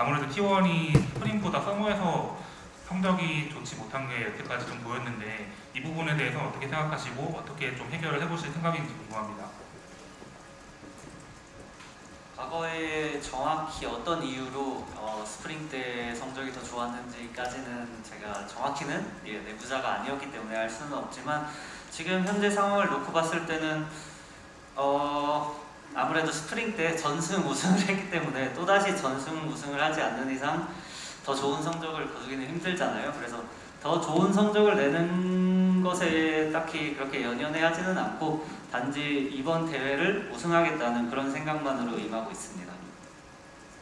아무래도 T1이 스프링보다 서머에서 성적이 좋지 못한 게 여태까지 좀 보였는데 이 부분에 대해서 어떻게 생각하시고 어떻게 좀 해결을 해보실 생각인지 궁금합니다. 과거에 정확히 어떤 이유로 어, 스프링 때 성적이 더 좋았는지까지는 제가 정확히는 예, 내부자가 아니었기 때문에 알 수는 없지만 지금 현재 상황을 놓고 봤을 때는 어, 아무래도 스프링 때 전승 우승을 했기 때문에 또다시 전승 우승을 하지 않는 이상 더 좋은 성적을 거두기는 힘들잖아요. 그래서 더 좋은 성적을 내는 것에 딱히 그렇게 연연해 하지는 않고 단지 이번 대회를 우승하겠다는 그런 생각만으로 임하고 있습니다.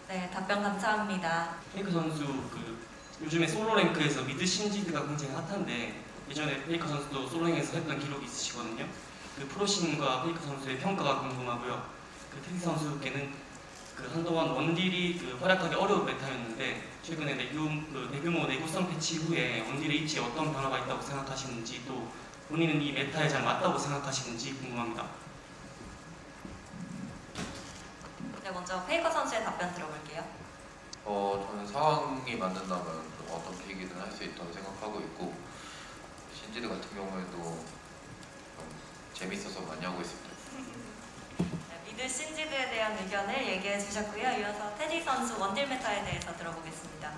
네, 답변 감사합니다. 페이커 선수 그 요즘에 솔로 랭크에서 미드 신지드가 굉장히 핫한데 예전에 페이커 선수도 솔로 랭크에서 했던 기록이 있으시거든요. 그 프로신과 페이커 선수의 평가가 궁금하고요. 그 테디 선수께는 그 한동안 원딜이 그 활약하기 어려운 메타였는데 최근에 내규, 그 대규모 내구성 패치 이후에 원딜의 위치에 어떤 변화가 있다고 생각하시는지 또 본인은 이 메타에 잘 맞다고 생각하시는지 궁금합니다. 네, 먼저 페이커 선수의 답변 들어볼게요. 어, 저는 상황이 맞는다면 좀 어떤 픽이든 할 수 있다고 생각하고 있고 신지드 같은 경우에도 좀 재밌어서 많이 하고 있습니다. 네, 미드 신지드에 대한 의견을 얘기해 주셨고요. 이어서 테디 선수 원딜 메타에 대해서 들어보겠습니다.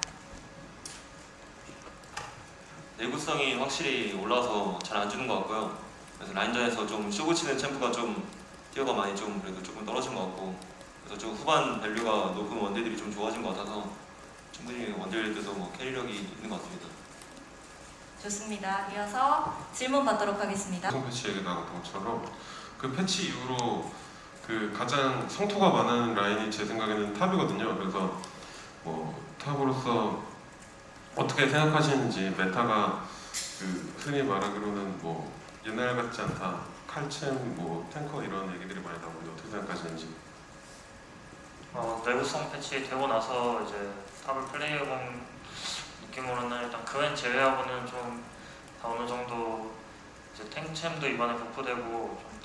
내구성이 확실히 올라와서 잘 안 주는 것 같고요. 그래서 라인전에서 좀 쇼고 치는 챔프가 좀 티어가 많이 좀 그래도 조금 떨어진 것 같고 그래서 좀 후반 밸류가 높은 원딜들이 좀 좋아진 것 같아서 충분히 원딜들도 뭐 캐리력이 있는 것 같습니다. 좋습니다. 이어서 질문 받도록 하겠습니다. 우승 패치 얘기 나왔던 것처럼 그 패치 이후로 그 가장 성토가 많은 라인이 제 생각에는 탑이거든요. 그래서 뭐 탑으로서 어떻게 생각하시는지 메타가 그 흔히 말하기로는 뭐 옛날 같지 않다 칼챔 뭐 탱커 이런 얘기들이 많이 나오는데 어떻게 생각하시는지 어, 내구성 패치 되고 나서 이제 탑을 플레이해본 느낌으로는 일단 그웬 제외하고는 좀다 어느 정도 이제 탱챔도 이번에 좀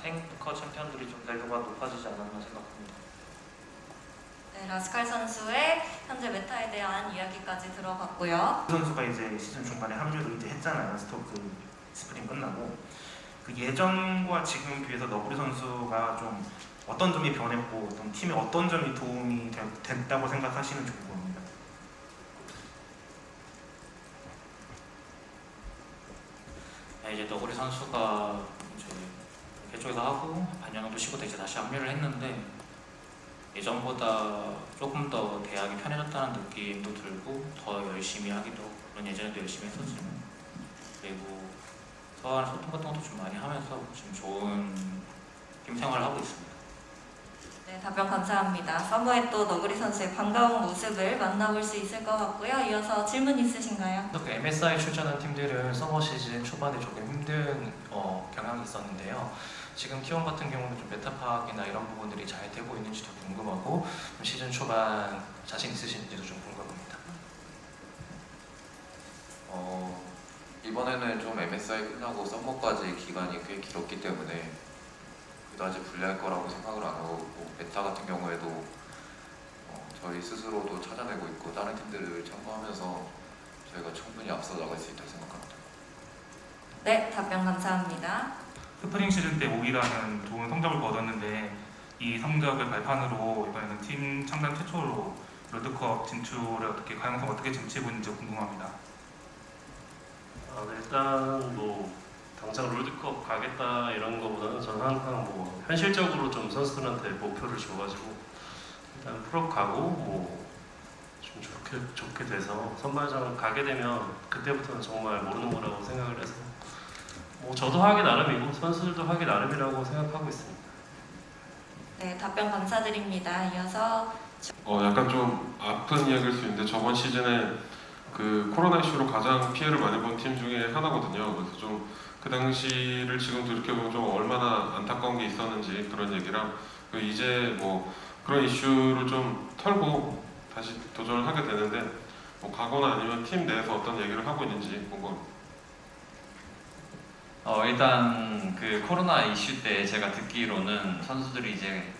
탱커 챔피언들이 좀 밸류가 높아지지 않았나 생각합니다. 네, 라스칼 선수의 현재 메타에 대한 이야기까지 들어봤고요. 선수가 이제 시즌 중반에 합류를 이제 했잖아요. 스토크 스프링 끝나고 그 예전과 지금 비해서 너구리 선수가 좀 어떤 점이 변했고 어떤 팀에 어떤 점이 도움이 되- 됐다고 생각하시는지 궁금합니다. 네, 이제 너구리 선수가 이제 개쪽에서 하고 반년 정도 쉬고 이제 다시 합류를 했는데 예전보다 조금 더 대학이 편해졌다는 느낌도 들고 더 열심히 하기도 물론 예전에도 열심히 했었지만 그리고 서로 소통 같은 것도 좀 많이 하면서 지금 좋은 팀 생활을 하고 있습니다. 네, 답변 감사합니다. 서머에 또 너구리 선수의 반가운 모습을 만나볼 수 있을 것 같고요. 이어서 질문 있으신가요? 그 MSI 출전한 팀들은 서머 시즌 초반에 조금 힘든 어, 경향이 있었는데요. 지금 T1 같은 경우는 좀 메타 파악이나 이런 부분들이 잘 되고 있는지도 궁금하고 좀 시즌 초반 자신 있으신지도 좀 궁금합니다. 어, 이번에는 좀 MSI 끝나고 썸머까지 기간이 꽤 길었기 때문에 그다지 불리할 거라고 생각을 안 하고 뭐 메타 같은 경우에도 어, 저희 스스로도 찾아내고 있고 다른 팀들을 참고하면서 저희가 충분히 앞서 나갈 수 있다고 생각합니다. 네, 답변 감사합니다. 스프링 시즌 때 5위라는 좋은 성적을 거뒀는데 이 성적을 발판으로 이번에는 팀 창단 최초로 롤드컵 진출을 어떻게 가능성 어떻게 쟁취해 보는지 궁금합니다. 아, 네, 일단 뭐 당장 롤드컵 가겠다 이런 거보다는 저는 항상 뭐 현실적으로 좀 선수들한테 목표를 줘가지고 일단 프로 가고 뭐 좀 좋게 좋게 돼서 선발전 가게 되면 그때부터는 정말 모르는 거라고 생각을 해서 뭐 저도 하기 나름이고 선수들도 하기 나름이라고 생각하고 있습니다. 네, 답변 감사드립니다. 이어서 어 약간 좀 아픈 이야기일 수 있는데 저번 시즌에 그 코로나 이슈로 가장 피해를 많이 본 팀 중에 하나거든요. 그래서 좀 그 당시를 지금 돌이켜보면 좀 얼마나 안타까운 게 있었는지 그런 얘기랑 그 이제 뭐 그런 이슈를 좀 털고 다시 도전을 하게 되는데 뭐 가거나 아니면 팀 내에서 어떤 얘기를 하고 있는지 궁금. 어, 일단 그 코로나 이슈 때 제가 듣기로는 선수들이 이제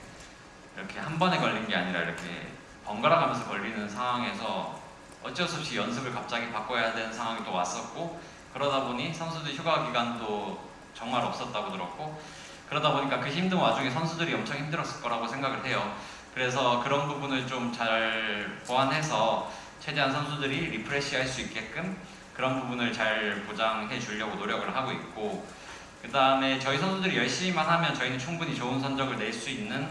이렇게 한 번에 걸린 게 아니라 이렇게 번갈아 가면서 걸리는 상황에서 어쩔 수 없이 연습을 갑자기 바꿔야 되는 상황이 또 왔었고 그러다 보니 선수들 휴가 기간도 정말 없었다고 들었고 그러다 보니까 그 힘든 와중에 선수들이 엄청 힘들었을 거라고 생각을 해요. 그래서 그런 부분을 좀 잘 보완해서 최대한 선수들이 리프레시 할 수 있게끔 그런 부분을 잘 보장해 주려고 노력을 하고 있고 그 다음에 저희 선수들이 열심히만 하면 저희는 충분히 좋은 성적을 낼 수 있는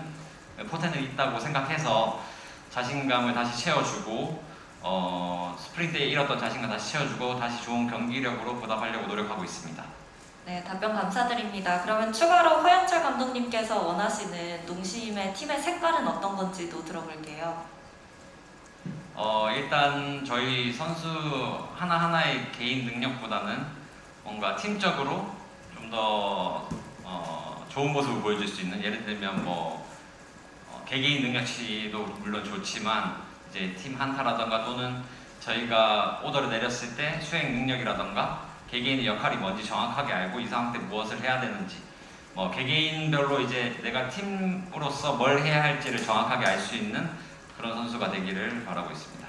포텐은 있다고 생각해서 자신감을 다시 채워주고 어, 스프링 때에 잃었던 자신감 다시 채워주고 다시 좋은 경기력으로 보답하려고 노력하고 있습니다. 네, 답변 감사드립니다. 그러면 추가로 허현철 감독님께서 원하시는 농심의 팀의 색깔은 어떤 건지도 들어볼게요. 어, 일단 저희 선수 하나하나의 개인 능력보다는 뭔가 팀적으로 좀더 어, 좋은 모습을 보여줄 수 있는 예를 들면 뭐 어, 개개인 능력치도 물론 좋지만 이제 팀 한타라던가 또는 저희가 오더를 내렸을 때 수행 능력이라던가 개개인의 역할이 뭔지 정확하게 알고 이 상황 때 무엇을 해야 되는지 뭐 개개인별로 이제 내가 팀으로서 뭘 해야 할지를 정확하게 알 수 있는 그런 선수가 되기를 바라고 있습니다.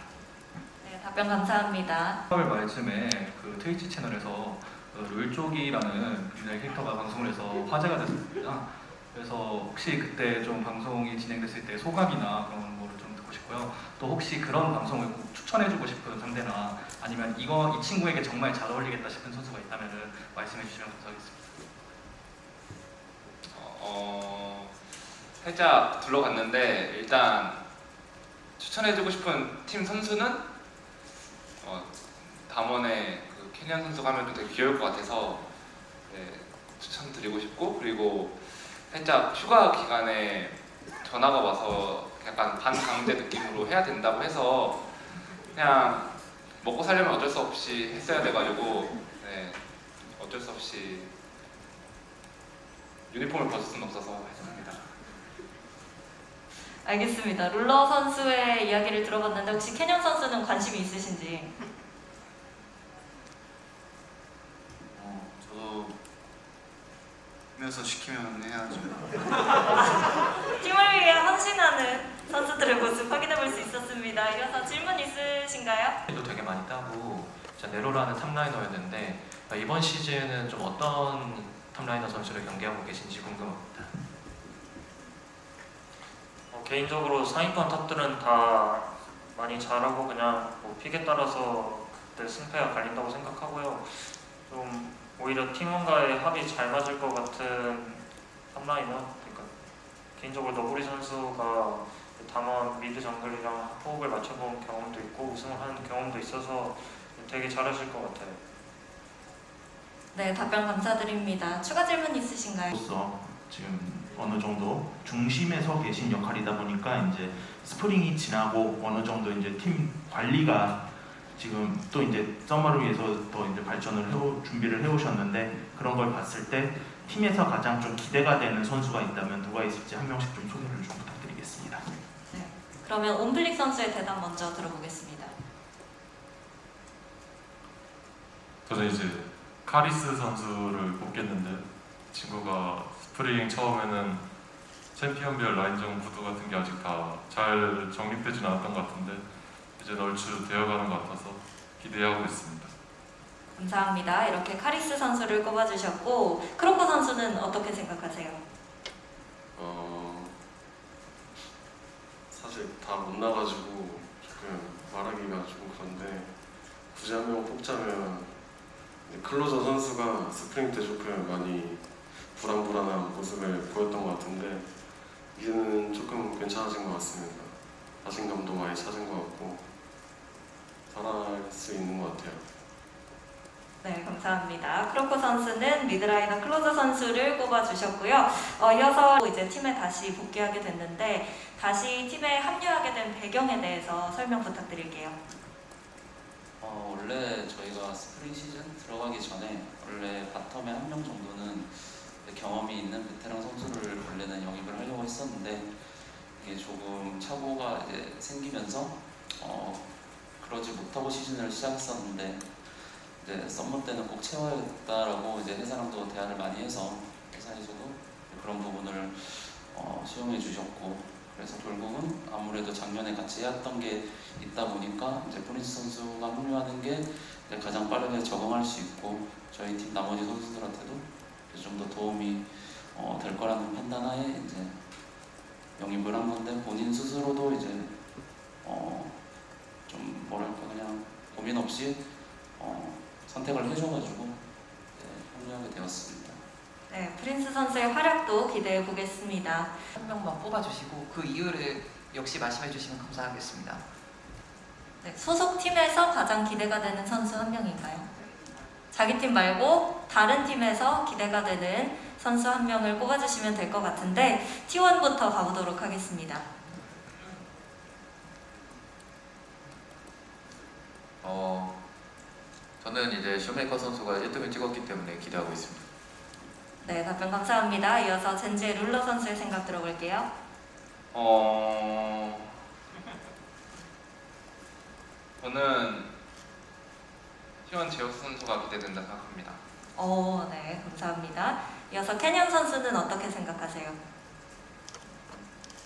네, 답변 감사합니다. 3월 말쯤에 그 트위치 채널에서 그 룰쪽이라는 분야의 캐릭터가 방송을 해서 화제가 됐습니다. 그래서 혹시 그때 좀 방송이 진행됐을 때 소감이나 그런 거를 좀 듣고 싶고요. 또 혹시 그런 방송을 꼭 추천해주고 싶은 상대나 아니면 이거 이 친구에게 정말 잘 어울리겠다 싶은 선수가 있다면 말씀해 주시면 감사하겠습니다. 어, 살짝 둘러갔는데 일단 추천해주고 싶은 팀 선수는 어, 담원의 그 캐니언 선수가 하면 좀 되게 귀여울 것 같아서 네, 추천드리고 싶고 그리고 살짝 휴가 기간에 전화가 와서 약간 반강제 느낌으로 해야 된다고 해서 그냥 먹고 살려면 어쩔 수 없이 했어야 돼가지고 네, 어쩔 수 없이 유니폼을 벗을 수는 없어서 했습니다. 알겠습니다. 룰러 선수의 이야기를 들어봤는데 혹시 캐년 선수는 관심이 있으신지? 어, 저도 하면서 시키면 해야죠. 팀을 위해 헌신하는 선수들의 모습 확인해 볼 수 있었습니다. 이어서 질문 있으신가요? 도 되게 많이 따고 진짜 네로라는 탑라이너였는데 이번 시즌은 좀 어떤 탑라이너 선수를 경기하고 계신지 궁금합니다. 어, 개인적으로 상위권 탑들은 다 많이 잘하고 그냥 뭐 픽에 따라서 그때 승패가 갈린다고 생각하고요. 좀 오히려 팀원과의 합이 잘 맞을 것 같은 탑라이너 그러니까 개인적으로 너구리 선수가 담원 미드 정글이랑 호흡을 맞춰본 경험도 있고 우승을 한 경험도 있어서 되게 잘하실 것 같아요. 네, 답변 감사드립니다. 추가 질문 있으신가요? 로서 지금 어느 정도 중심에 서 계신 역할이다 보니까 이제 스프링이 지나고 어느 정도 이제 팀 관리가 지금 또 이제 썸머를 위해서 더 이제 발전을 해오, 준비를 해오셨는데 그런 걸 봤을 때 팀에서 가장 좀 기대가 되는 선수가 있다면 누가 있을지 한 명씩 좀 소개를 좀 부탁드리겠습니다. 그러면 온플릭 선수의 대답 먼저 들어보겠습니다. 저는 이제 카리스 선수를 뽑겠는데 친구가 스프링 처음에는 챔피언별 라인전 구도 같은 게 아직 다 잘 정립되지는 않았던 것 같은데 이제 얼추 되어가는 것 같아서 기대하고 있습니다. 감사합니다. 이렇게 카리스 선수를 꼽아주셨고 크로커 선수는 어떻게 생각하세요? 어, 사실 다 못 나가지고 조금 말하기가 좀 그런데 굳이 한 명 뽑자면 클로저 선수가 스프링 때 조금 많이 불안불안한 모습을 보였던 것 같은데 이제는 조금 괜찮아진 것 같습니다. 자신감도 많이 찾은 것 같고 잘할 수 있는 것 같아요. 네, 감사합니다. 크로커 선수는 미드라이너 클로저 선수를 꼽아주셨고요. 어, 이어서 이제 팀에 다시 복귀하게 됐는데 다시 팀에 합류하게 된 배경에 대해서 설명 부탁드릴게요. 어, 원래 저희가 스프링 시즌 들어가기 전에 원래 바텀에 한 명 정도는 경험이 있는 베테랑 선수를 원래는 영입을 하려고 했었는데 이게 조금 착오가 이제 생기면서 어, 그러지 못하고 시즌을 시작했었는데 이제 썸머 때는 꼭 채워야겠다라고 이제 회사랑도 대화를 많이 해서 회사에서도 그런 부분을 어, 수용해 주셨고 그래서 결국은 아무래도 작년에 같이 해왔던 게 있다 보니까 이제 프린스 선수가 합류하는 게 가장 빠르게 적응할 수 있고 저희 팀 나머지 선수들한테도 좀 더 도움이 어, 될 거라는 판단하에 이제 영입을 한 건데 본인 스스로도 이제 어, 좀 뭐랄까 그냥 고민 없이 어, 선택을 해줘가지고 네, 합류하게 되었습니다. 네, 프린스 선수의 활약도 기대해 보겠습니다. 한 명만 뽑아주시고 그 이유를 역시 말씀해 주시면 감사하겠습니다. 네, 소속 팀에서 가장 기대가 되는 선수 한 명인가요? 자기 팀 말고 다른 팀에서 기대가 되는 선수 한 명을 꼽아주시면 될 것 같은데 T1부터 가보도록 하겠습니다. 어, 저는 이제 쇼메이커 선수가 1등을 찍었기 때문에 기대하고 있습니다. 네, 답변 감사합니다. 이어서 젠지의 룰러 선수의 생각 들어볼게요. 어 저는 시원 제우스 선수가 기대된다 생각합니다. 어, 네, 감사합니다. 이어서 캐년 선수는 어떻게 생각하세요?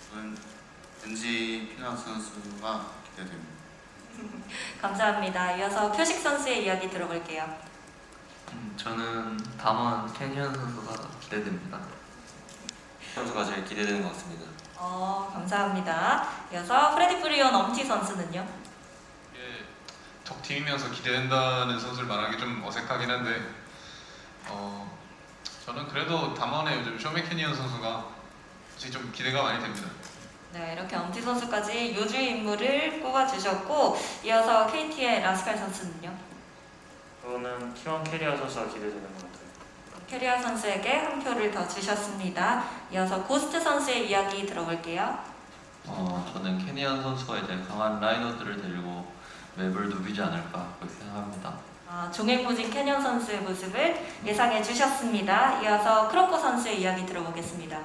저는 벤지 피나 선수가 기대됩니다. 감사합니다. 이어서 표식 선수의 이야기 들어볼게요. 음, 저는 담원 캐니언 선수가 기대됩니다. 선수가 제일 기대되는 것 같습니다. 어, 감사합니다. 이어서 프레디 프리온 엄티 선수는요? 예, 적팀이면서 기대된다는 선수를 말하기 좀 어색하긴 한데 어, 저는 그래도 담원의 요즘 쇼메캐니언 선수가 솔직히 좀 기대가 많이 됩니다. 네, 이렇게 엄티 선수까지 요주 인물을 꼽아주셨고 이어서 KT의 라스칼 선수는요? 저는 T1 캐리어 선수가 기대되는 것 같아요. 캐리어 선수에게 한 표를 더 주셨습니다. 이어서 고스트 선수의 이야기 들어볼게요. 어, 저는 캐니언 선수가 이제 강한 라이너들을 데리고 맵을 누비지 않을까 그렇게 생각합니다. 아, 종횡무진 캐년 선수의 모습을 예상해 주셨습니다. 이어서 크로코 선수의 이야기 들어보겠습니다.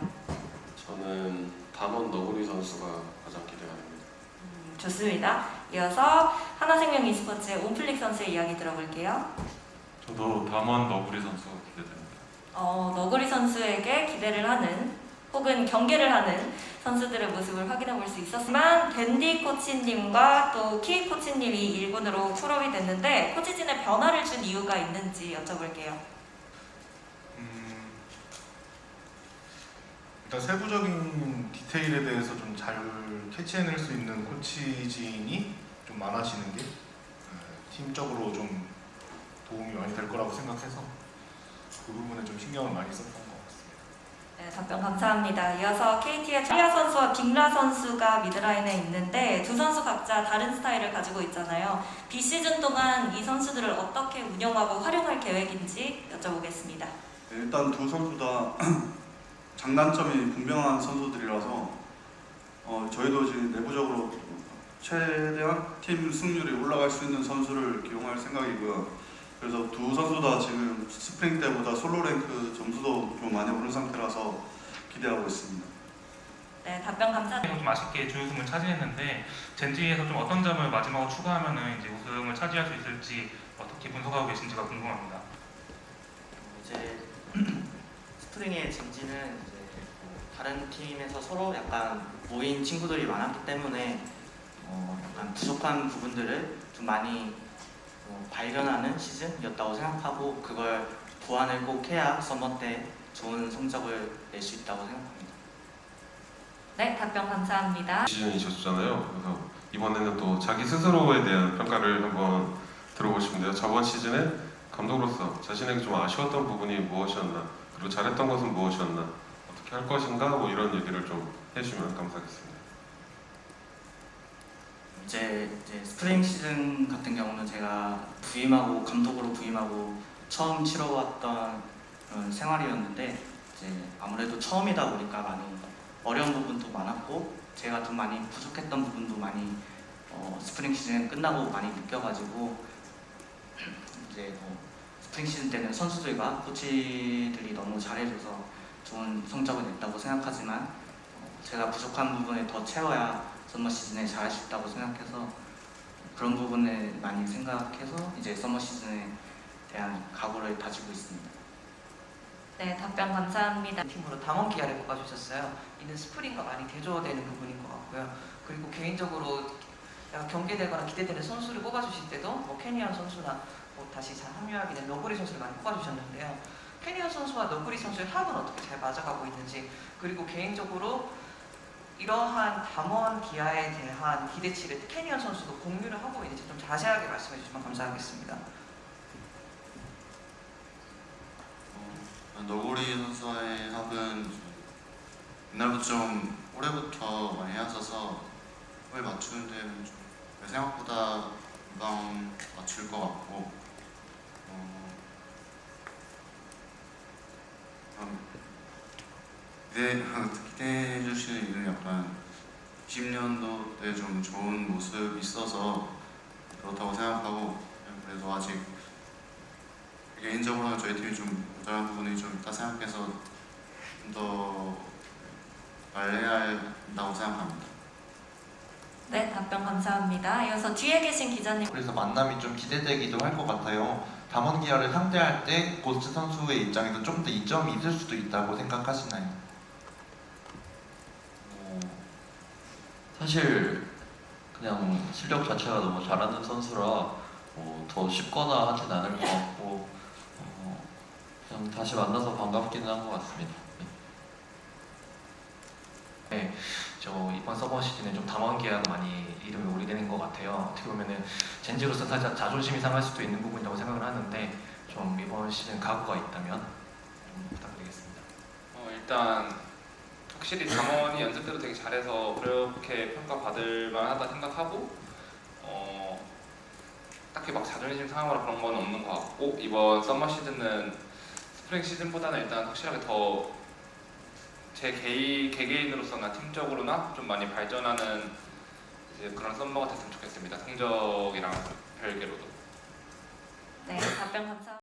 저는 담원 너구리 선수가 가장 기대가 됩니다. 음, 좋습니다. 이어서 하나생명 e스포츠의 온플릭 선수의 이야기 들어볼게요. 저도 담원 너구리 선수가 기대됩니다. 어, 너구리 선수에게 기대를 하는 혹은 경계를 하는 선수들의 모습을 확인해 볼 수 있었지만 댄디 코치님과 또키 코치님이 1군으로 풀업이 됐는데 코치진의 변화를 준 이유가 있는지 여쭤볼게요. 일단 세부적인 디테일에 대해서 좀 잘 캐치해낼 수 있는 코치진이 좀 많아지는 게 에, 팀적으로 좀 도움이 많이 될 거라고 생각해서 그 부분에 좀 신경을 많이 썼던 것 같습니다. 네, 답변 감사합니다. 이어서 KT의 차리아 선수와 빅라 선수가 미드라인에 있는데 두 선수 각자 다른 스타일을 가지고 있잖아요. 비시즌 동안 이 선수들을 어떻게 운영하고 활용할 계획인지 여쭤보겠습니다. 네, 일단 두 선수 다 장단점이 분명한 선수들이라서 어, 저희도 지금 내부적으로 최대한 팀 승률이 올라갈 수 있는 선수를 기용할 생각이고요. 그래서 두 선수 다 지금 스프링 때보다 솔로 랭크 점수도 좀 많이 오른 상태라서 기대하고 있습니다. 네, 답변 감사합니다. 좀 아쉽게 준우승을 차지했는데 젠지에서 좀 어떤 점을 마지막으로 추가하면은 이제 우승을 차지할 수 있을지 어떻게 분석하고 계신지가 궁금합니다. 이제 스프링의 젠지는 이제 뭐 다른 팀에서 서로 약간 모인 친구들이 많았기 때문에 어 약간 부족한 부분들을 좀 많이 어 발견하는 시즌이었다고 생각하고 그걸 보완을 꼭 해야 서머 때 좋은 성적을 낼 수 있다고 생각합니다. 네, 답변 감사합니다. 시즌이셨잖아요. 그래서 이번에는 또 자기 스스로에 대한 평가를 한번 들어보시면 돼요. 저번 시즌에 감독으로서 자신에게 좀 아쉬웠던 부분이 무엇이었나, 그리고 잘했던 것은 무엇이었나, 어떻게 할 것인가, 뭐 이런 얘기를 좀 해주시면 감사하겠습니다. 이제, 이제 스프링 시즌 같은 경우는 제가 부임하고 감독으로 부임하고 처음 치러왔던 그런 생활이었는데 이제 아무래도 처음이다 보니까 많이 어려운 부분도 많았고 제가 좀 많이 부족했던 부분도 많이 어, 스프링 시즌 끝나고 많이 느껴가지고 이제 뭐 스프링 시즌 때는 선수들과 코치들이 너무 잘해줘서 좋은 성적을 냈다고 생각하지만 어, 제가 부족한 부분을 더 채워야 서머 시즌에 잘 할 수 있다고 생각해서 그런 부분을 많이 생각해서 이제 서머 시즌에 대한 각오를 다지고 있습니다. 네, 답변 감사합니다. 팀으로 담원 기아를 뽑아주셨어요. 이는 스프링과 많이 대조되는 부분인 것 같고요. 그리고 개인적으로 경계되거나 기대되는 선수를 뽑아주실 때도 뭐 캐니언 선수나 뭐 다시 잘 합류하게 된 너구리 선수를 많이 뽑아주셨는데요. 캐니언 선수와 너구리 선수의 합은 어떻게 잘 맞아가고 있는지 그리고 개인적으로 이러한 담원 기아에 대한 기대치를 캐니언 선수도 공유를 하고 있는지 좀 자세하게 말씀해 주시면 감사하겠습니다. 어, 너구리 선수와의 합은 옛날부터 좀 올해부터 많이 해왔어서 합을 맞추는 데는 좀 생각보다 금방 맞출 것 같고 어, 기대, 기대해 주시는 일은 약간 20년도 때 좀 좋은 모습이 있어서 그렇다고 생각하고 그래도 아직 개인적으로는 저희 팀이 좀 모자란 부분이 좀 있다 생각해서 좀더 잘해야 한다고 생각합니다. 네, 답변 감사합니다. 이어서 뒤에 계신 기자님. 그래서 만남이 좀 기대되기도 할 것 같아요. 담원 기아를 상대할 때 고스트 선수의 입장에서 좀 더 이점이 있을 수도 있다고 생각하시나요? 사실 그냥 실력 자체가 너무 잘하는 선수라 뭐 더 쉽거나 하진 않을 것 같고 어, 그냥 다시 만나서 반갑기는 한 것 같습니다. 네. 네, 저 이번 서버 시즌에 좀 담원 기아가 많이 이름이 오래되는 것 같아요. 어떻게 보면은 젠지로서 살짝 자존심이 상할 수도 있는 부분이라고 생각을 하는데 좀 이번 시즌 각오가 있다면 좀 부탁드리겠습니다. 어, 일단 확실히 담원이 연습대로 되게 잘해서 그렇게 평가받을 만하다 생각하고 어, 딱히 막 자존심 상하거나 그런 건 없는 것 같고 이번 썸머 시즌은 스프링 시즌보다는 일단 확실하게 더 제 개인 개개인으로서나 팀적으로나 좀 많이 발전하는 이제 그런 썸머가 됐으면 좋겠습니다. 성적이랑 별개로도. 네, 답변 감사.